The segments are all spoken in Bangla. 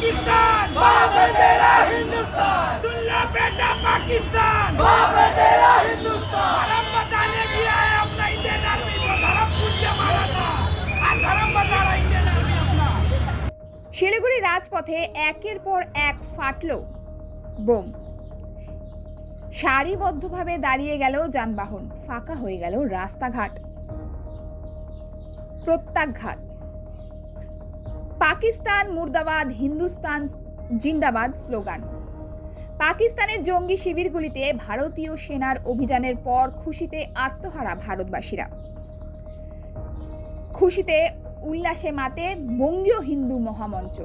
पाकिस्तान बाप है तेरा हिंदुस्तान सुन लो बेटा पाकिस्तान बाप है तेरा हिंदुस्तान धर्म बताने गया है अपना इंडियन आर्मी को धर्म पूज्य माना था आज धर्म बता रहा इंडियन आर्मी अपना শিলিগুড়ি রাজপথে একের পর এক ফাটল বোম সারিবদ্ধভাবে দাঁড়িয়ে গেল যানবাহন ফাঁকা হয়ে গেল রাস্তাঘাট প্রত্যাঘাত পাকিস্তান, মুর্দাবাদ, হিন্দুস্তান, জিন্দাবাদ স্লোগান। পাকিস্তানের জঙ্গি শিবিরগুলিতে ভারতীয় সেনার অভিযানের পর খুশিতে আত্মহারা ভারতবাসীরা। খুশিতে উল্লাসে মাতে বঙ্গীয় হিন্দু মহামঞ্চ।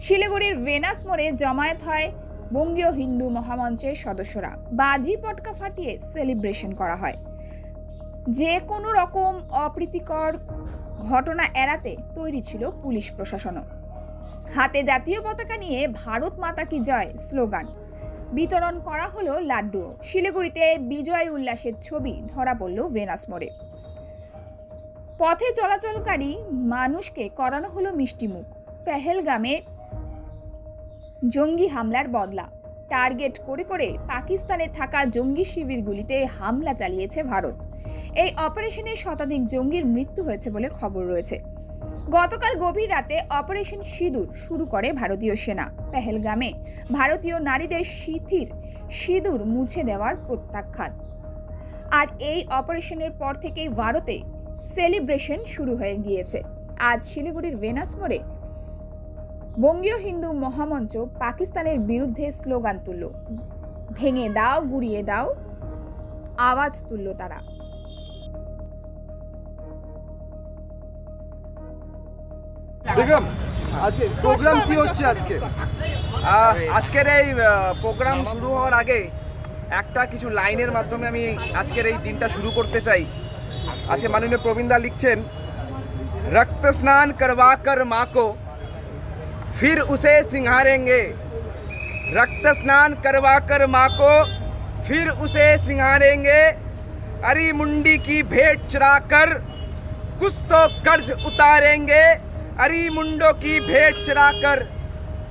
শিলিগুড়ির ভেনাস মোড়ে জমায়েত হয় বঙ্গীয় হিন্দু মহামঞ্চের সদস্যরা। বাজি পটকা ফাটিয়ে সেলিব্রেশন করা হয়। যে কোনো রকম অপ্রীতিকর ঘটনা এড়াতে তৈরি ছিল পুলিশ প্রশাসনও। হাতে জাতীয় পতাকা নিয়ে ভারত মাতা কি জয় স্লোগান। বিতরণ করা হলো লাড্ডুও। শিলিগুড়িতে বিজয় উল্লাসের ছবি ধরা পড়ল ভেনাস মোড়ে। পথে চলাচলকারী মানুষকে করানো হলো মিষ্টিমুখ পেহেলগামে জঙ্গি হামলার বদলা। টার্গেট করে করে পাকিস্তানে থাকা জঙ্গি শিবিরগুলিতে হামলা চালিয়েছে ভারত। এই অপারেশনে শতাধিক জঙ্গির মৃত্যু হয়েছে বলে খবর রয়েছে। গতকাল গভীর রাতে অপারেশন সিঁদুর শুরু করে ভারতীয় সেনা। পেহেলগামে ভারতীয় নারীদের শিথির সিঁদুর মুছে দেওয়ার প্রত্যাখ্যাত আর এই অপারেশনের পর থেকেই ভারতে সেলিব্রেশন শুরু হয়ে গিয়েছে। আজ শিলিগুড়ির ভেনাস মোড়ে বঙ্গীয় হিন্দু মহামঞ্চ পাকিস্তানের বিরুদ্ধে স্লোগান তুলল। ভেঙে দাও, গুড়িয়ে দাও, আওয়াজ তুলল তারা। বিক্রম আজকে প্রোগ্রাম কি হচ্ছে আজকে আহ, আজকের এই প্রোগ্রাম শুরু হওয়ার আগে একটা কিছু লাইনের মাধ্যমে আমি আজকের এই দিনটা শুরু করতে চাই আজকে মাননীয় প্রবীণদা লিখছেন রক্ত স্নান করবা কর মাকো फिर उसे सिंगारेंगे रक्त स्नान करवा कर माँ को फिर उसे सिंगारेंगे अरी मुंडी की भेंट चुरा कर कुछ तो कर्ज उतारेंगे अरी मुंडो की भेंट चुरा कर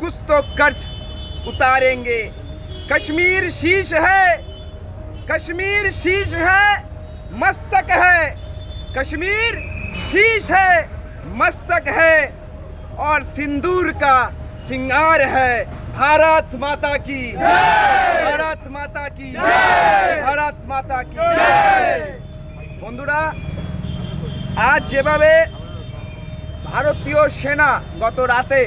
कुछ तो कर्ज उतारेंगे कश्मीर शीश है कश्मीर शीश है मस्तक है कश्मीर शीश है मस्तक है और सिंदूर का सिंगार है भारत माता की भारत माता की भारत माता की বন্ধুরা আজ যেভাবে ভারতীয় সেনা গত রাতে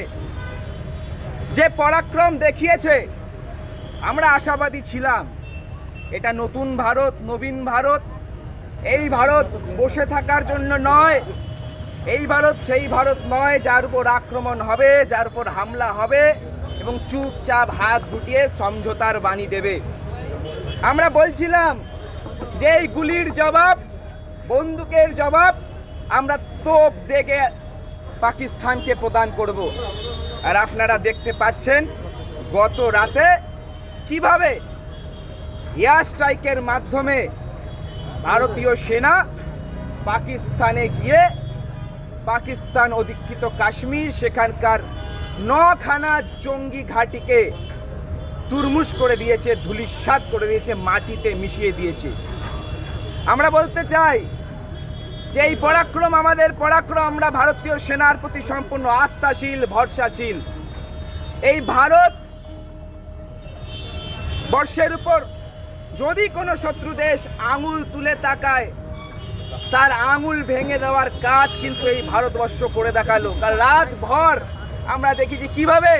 যে পরাক্রম দেখিয়েছে, আমরা আশাবাদী ছিলাম। এটা নতুন ভারত, নবীন ভারত, এই ভারত বসে থাকার জন্য নয়, এই ভারত সেই ভারত নয়, যার উপর আক্রমণ হবে, যার উপর হামলা হবে এবং চুপচাপ হাত গুটিয়ে সমঝোতার বাণী দেবে। আমরা বলছিলাম যে এই গুলির জবাব, বন্দুকের জবাব আমরা তোপ দেখে পাকিস্তানকে প্রদান করব। আর আপনারা দেখতে পাচ্ছেন গত রাতে কীভাবে এয়ার স্ট্রাইকের মাধ্যমে ভারতীয় সেনা পাকিস্তানে গিয়ে পাকিস্তান অধিকৃত কাশ্মীর, সেখানকার নখানা জঙ্গি ঘাঁটিকে তুরমুস করে দিয়েছে ধুলিস্বাদ করে দিয়েছে, মাটিতে মিশিয়ে দিয়েছে। আমরা বলতে চাই যে এই পরাক্রম আমাদের পরাক্রম, আমরা ভারতীয় সেনার প্রতি সম্পূর্ণ আস্থাশীল, ভরসাশীল। এই ভারত বর্ষের উপর যদি কোনো শত্রু দেশ আঙুল তুলে তাকায়, তার আঙুল ভেঙে দেওয়ার কাজ কিন্তু এই ভারতবর্ষ করে দেখাল। কাল রাত ভর আমরা দেখি যে কীভাবে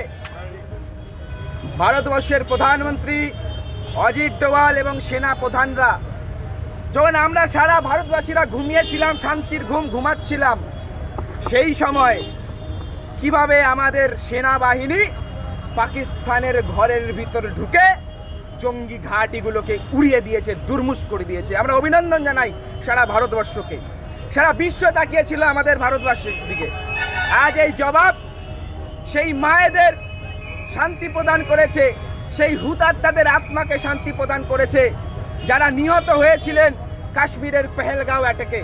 ভারতবর্ষের প্রধানমন্ত্রী অজিত ডোভাল এবং সেনা প্রধানরা যখন আমরা সারা ভারতবাসীরা ঘুমিয়েছিলাম, শান্তির ঘুম ঘুমাচ্ছিলাম, সেই সময় কীভাবে আমাদের সেনাবাহিনী পাকিস্তানের ঘরের ভিতর ঢুকে জঙ্গি ঘাটিগুলোকে উড়িয়ে দিয়েছে, দুর্মুষ করে দিয়েছে। আমরা অভিনন্দন জানাই সারা ভারতবর্ষকে। সারা বিশ্ব তাকিয়েছিল আমাদের ভারতবর্ষের দিকে। আজ এই জবাব সেই মায়েদের শান্তি প্রদান করেছে, সেই হুতাত্মাদের আত্মাকে শান্তি প্রদান করেছে যারা নিহত হয়েছিলেন কাশ্মীরের পেহেলগাঁও অ্যাটাকে।